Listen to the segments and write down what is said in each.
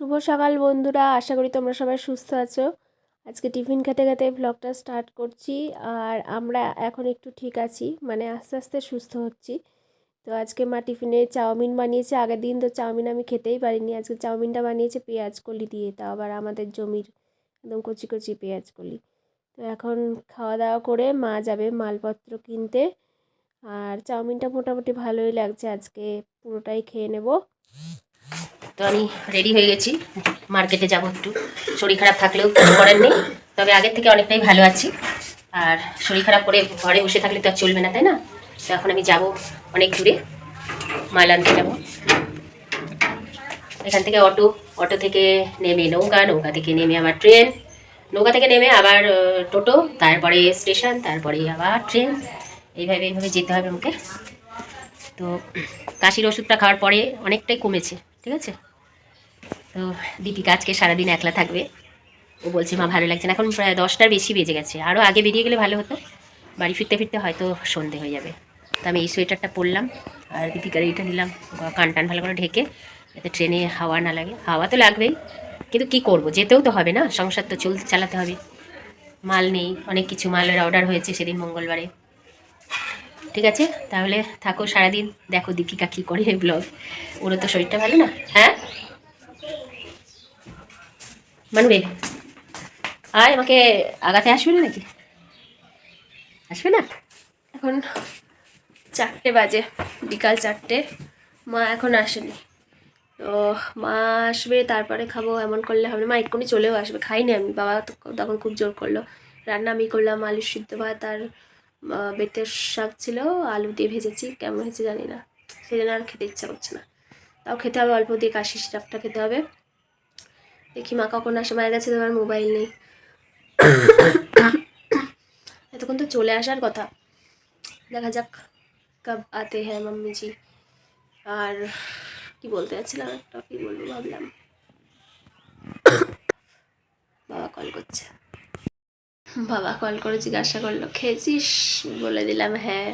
শুভ সকাল বন্ধুরা, আশা করি তোমরা সবাই সুস্থ আছো। আজকে টিফিন খেতে খেতে ব্লগটা স্টার্ট করছি, আর আমরা এখন একটু ঠিক আছি মানে আস্তে আস্তে সুস্থ হচ্ছি। তো আজকে মা টিফিনে চাউমিন বানিয়েছে, আগের দিন তো চাউমিন আমি খেতেই পারিনি, আজকে চাউমিনটা বানিয়েছে পেঁয়াজ কলি দিয়ে তাও আবার আমাদের জমির একদম কচি কচি পেঁয়াজ কলি। তো এখন খাওয়া দাওয়া করে মা যাবে মালপত্র কিনতে, আর চাউমিনটা মোটামুটি ভালোই লাগছে, আজকে পুরোটাই খেয়ে নেব। তো আমি রেডি হয়ে গেছি। মার্কেটে যাব একটু। শরীর খারাপ থাকলেও করার নেই। তবে আগের থেকে অনেকটাই ভালো আছি। আর শরীর খারাপ করে ঘরে বসে থাকলে তো আর চলবে না, তাই না? তো এখন আমি যাব অনেক দূরে। মাল আনতে যাব। এখান থেকে অটো অটো থেকে নেমে নৌকা নৌকা থেকে নেমে আবার ট্রেন। নৌকা থেকে নেমে আবার টোটো, তারপরে স্টেশন, তারপরে আবার ট্রেন। এইভাবে এইভাবে যেতে হবে আমাকে। তো কাশির ওষুধটা খাওয়ার পরে অনেকটাই কমেছে, ঠিক আছে? তো দীপিকা আজকে সারাদিন একলা থাকবে। ও বলছে, মা, ভালো লাগছে না। এখন প্রায় দশটার বেশি বেজে গেছে। আরও আগে বেরিয়ে গেলে ভালো হতো। বাড়ি ফিরতে ফিরতে হয়তো সন্ধে হয়ে যাবে। তো আমি এই সোয়েটারটা পরলাম আর দীপিকার এইটা নিলাম কান টান ভালো করে ঢেকে যাতে ট্রেনে হাওয়া না লাগে। হাওয়া তো লাগবেই, কিন্তু কি করব? যেতেও তো হবে না, সংসার তো চল চালাতে হবে। মাল নেই, অনেক কিছু মালের অর্ডার হয়েছে সেদিন মঙ্গলবারে। ঠিক আছে, তাহলে থাকো সারাদিন। দেখো দীপিকা কী করে ব্লগ ওরও তো শরীরটা ভালো না? হ্যাঁ? মানবে আয়, আমাকে আগাতে আসবে না নাকি? আসবে না? এখন চারটে বাজে, বিকাল চারটে। মা এখন আসেনি। তো মা আসবে, তারপরে খাব, এমন করলে হবে মা এক্ষুনি চলেও আসবে, খাইনি আমি। বাবা তখন খুব জোর করল। রান্না আমি করলাম আলু সিদ্ধ ভাত আর বেতের শাক ছিল, আলু দিয়ে ভেজেছি। কেমন হয়েছে জানি না। সেই জন্য আর খেতে ইচ্ছা করছে না। তাও খেতে হবে, অল্প দিয়ে কাশি সিরাপটা খেতে হবে। দেখি মা কখন আসে, মায়ের কাছে তোমার মোবাইল নেই। এতক্ষণ তো চলে আসার কথা। দেখা যাক কব আতে হ্যাঁ মাম্মি জি আর কি বলতে যাচ্ছিলাম একটা, কি বলব ভাবলাম। বাবা কল করছে। বাবা কল করে জিজ্ঞাসা করল, খেয়েছিস? বলে দিলাম হ্যাঁ।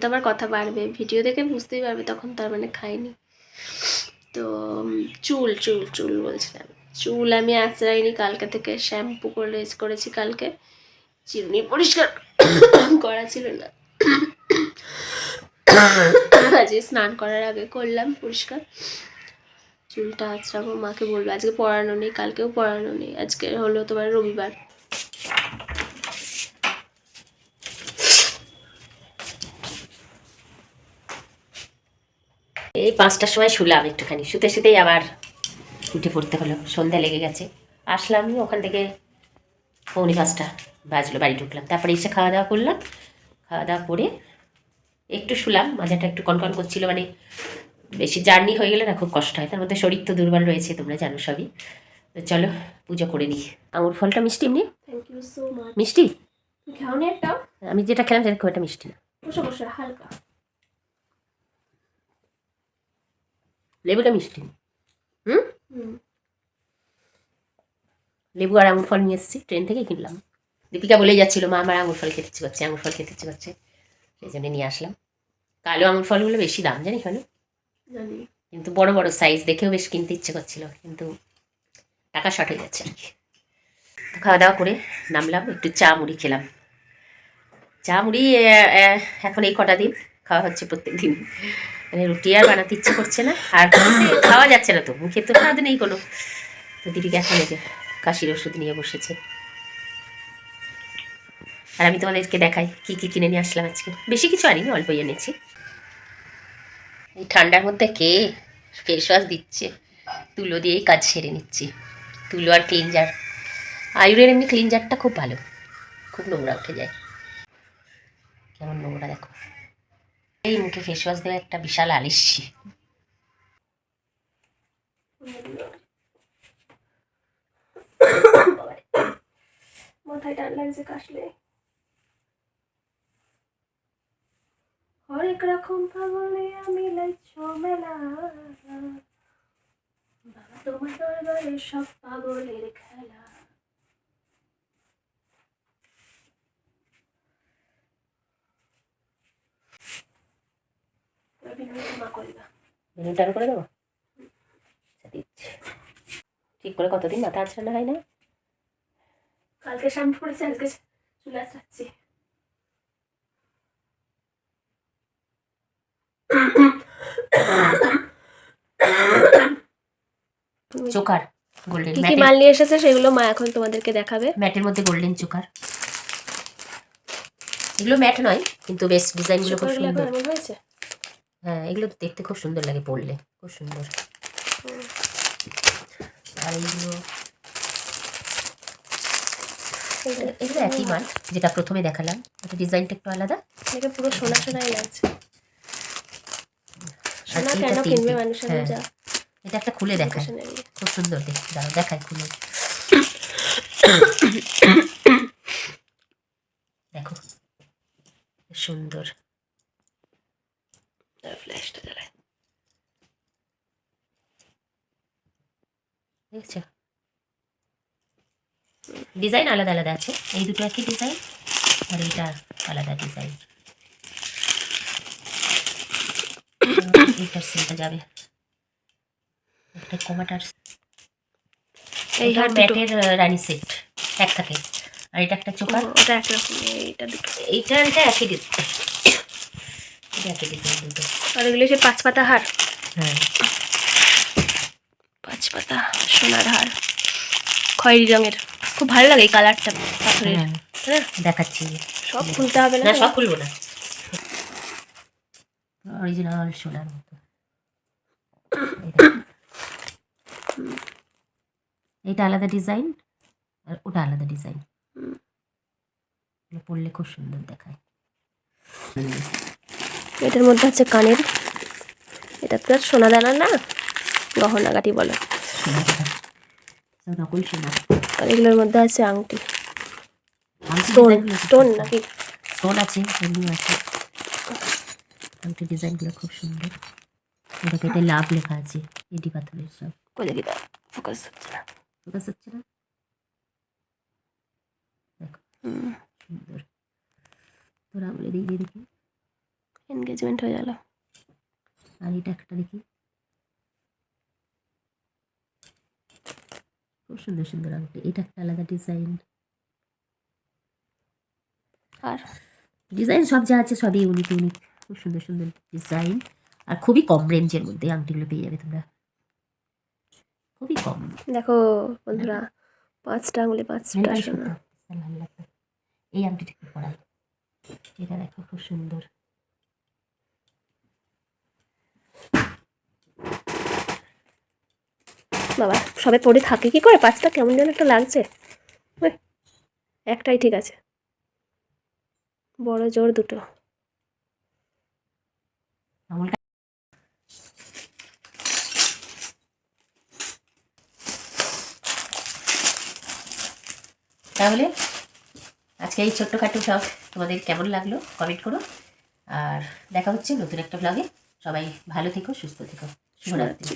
তো আবার কথা বাড়বে। ভিডিও দেখে বুঝতেই পারবে, তখন তার মানে খাইনি। তো চুল চুল চুল বলছিলাম। চুল আমি আঁচড়াইনি, কালকে থেকে শ্যাম্পু করে করেছি কালকে। চিরুনি পরিষ্কার করা ছিল না। আজকে স্নান করার আগে করলাম পরিষ্কার। চুলটা আঁচড়াবো, মাকে বলব, আজকে পড়ানো নেই, কালকেও পড়ানো নেই, আজকে হলো তোমার রবিবার। এই পাঁচটার সময় শুলাম একটুখানি, শুতে শুতেই আবার উঠে পড়তে হলো সন্ধ্যা লেগে গেছে। আসলাম ওখান থেকে পৌনে পাঁচটা বাজলো বাড়ি ঢুকলাম। তারপরে এসে খাওয়া দাওয়া করলাম। খাওয়া দাওয়া করে একটু শুলাম মাজাটা একটু কনকন করছিল মানে বেশি জার্নি হয়ে গেলে না খুব কষ্ট হয়। তার মধ্যে শরীর তো দুর্বল রয়েছে তোমরা জানো সবই। তো চলো পুজো করে নিই। আঙুর ফলটা মিষ্টি এমনি? থ্যাংক ইউ সো মাচ মিষ্টি? একটা আমি যেটা খেলাম সেটা খুব একটা মিষ্টি না। হালকা। লেবুটা মিষ্টি। হুম? লেবু আর আঙুর ফল নিয়ে এসেছি ট্রেন থেকেই কিনলাম। দীপিকা বলেই যাচ্ছিল মা আমার আঙুর ফল খেতে ইচ্ছে করছে আঙুর ফল খেতে ইচ্ছে করছে। সেই জন্য নিয়ে আসলাম। কালো আঙুর ফলগুলো বেশি দাম জানিস কেন জানি। কিন্তু বড় বড় সাইজ দেখেও বেশ কিনতে ইচ্ছে করছিল কিন্তু টাকা শর্ট হয়ে যাচ্ছে আর কি। তো খাওয়া দাওয়া করে নামলাম একটু চা মুড়ি খেলাম। চা মুড়ি এখন এই কটা দিন খাওয়া হচ্ছে প্রত্যেক দিন। মানে রুটি আর বানাতে ইচ্ছে করছে না, আর খাওয়া যাচ্ছে না তো, মুখে তো স্বাদ নেই কোনো। তো দিদিকে এখন যে কাশির ওষুধ নিয়ে বসেছে। আর আমি তোমাদেরকে দেখাই কি কি কিনে নিয়ে আসলাম আজকে। বেশি কিছু আনিনি, অল্পই এনেছি। এই ঠান্ডার মধ্যে কে ফেস ওয়াশ দিচ্ছে? তুলো দিয়েই কাজ সেরে নিচ্ছি। তুলো আর ক্লিনজার আয়ুরের এমনি ক্লিনজারটা খুব ভালো। খুব নোংরা উঠে যায়। কেমন নোংরা দেখো। এই মুখে ফেস ওয়াশ দেওয়া একটা বিশাল আলিস্যি মাথায় লাগছে হরেক রকম পাগলে আমি তোমার সব পাগলের খেলা। এবার বিনুকে মা করবা বেলুনটা করে দেবো? আচ্ছা, দিচ্ছি। ঠিক করে কতদিন মাথা আছড়ানো হয় না? কালকে শ্যাম্পু করেছি আজকে চুলে আসাচ্ছি চোকার গোল্ডেন কি কি মাল নিয়ে এসেছে সেগুলো মা এখন তোমাদেরকে দেখাবে। ম্যাটের মধ্যে গোল্ডেন চোকার। এগুলো ম্যাট নয় কিন্তু বেশ ডিজাইনগুলো খুব সুন্দর। হয়েছে? হ্যাঁ এগুলো তো দেখতে খুব সুন্দর লাগে পরলে খুব সুন্দর। আর এইগুলো এগুলো একই মাল যেটা প্রথমে দেখালাম এটা ডিজাইনটা একটু আলাদা। দেখে পুরো সোনা সোনাই লাগছে। সোনা কেন কিনবে মানুষ? হ্যাঁ। যা এটা একটা খুলে দেখায় খুব সুন্দর দেখতে দাঁড়াও দেখায় খুলে। দেখো সুন্দর। দেখছ? ডিজাইন আলাদা আলাদা আছে। এই দুটো একই ডিজাইন আর এইটা আলাদা ডিজাইন এইটার সেলটা যাবে। একটা কমাটার এই এটা হার ম্যাটের রানী সেট এক থাকে। আর এটা একটা চোকার। ওটা একরকম এইটা দুটো। এইটা এটা একই ডিজাইন এটা একই ডিজাইন দুটো। আর এগুলো সে পাঁচ পাতা হার। হ্যাঁ। পাতা সোনার হার। খয়েরি রঙের। খুব ভালো লাগে এই কালারটা পাথরের। হ্যাঁ, হ্যাঁ? দেখাচ্ছি। সব খুলতে হবে না সব খুলবো না। অরিজিনাল সোনার মতো। এটা আলাদা ডিজাইন আর ওটা আলাদা ডিজাইন। পড়লে খুব সুন্দর দেখায়। এটার মধ্যে আছে কানের। এটা তো আর সোনা দানা না গহনাগাটি বলে। নকল সোনা আর এগুলোর মধ্যে আছে আংটি। স্টোন স্টোন নাকি? স্টোন আছে এমনি আছে। আংটি ডিজাইনগুলো খুব সুন্দর। এটা কেটে লাভ লেখা আছে ইডি পাথরের সব। কই দেখি ফোকাস হচ্ছে না। ফোকাস হচ্ছে না? দেখো সুন্দর। তোর দিয়ে দিয়ে দেখি। এনগেজমেন্ট হয়ে গেল। আর এটা একটা দেখি। খুব সুন্দর সুন্দর আংটি। এটা একটা আলাদা ডিজাইন আর ডিজাইন সব যা আছে সবই ইউনিক ইউনিক খুব সুন্দর সুন্দর ডিজাইন আর খুবই কম রেঞ্জের মধ্যে আংটিগুলো পেয়ে যাবে তোমরা। খুবই কম। দেখো বন্ধুরা পাঁচটা আঙুলে পাঁচটা মেলবাড়ি সোনা ভালো লাগতো। এই আংটিটা একটু পরাই এটা দেখো খুব সুন্দর। বাবা সবে পরে থাকে। কি করে? পাঁচটা কেমন যেন একটা লাগছে। একটাই ঠিক আছে। বড় জোর দুটো। তাহলে আজকে এই ছোট্টখাটো সব তোমাদের কেমন লাগল কমেন্ট করো। আর দেখা হচ্ছে নতুন একটা ব্লগে সবাই ভালো থেকো সুস্থ থেকো। শুভরাত্রি।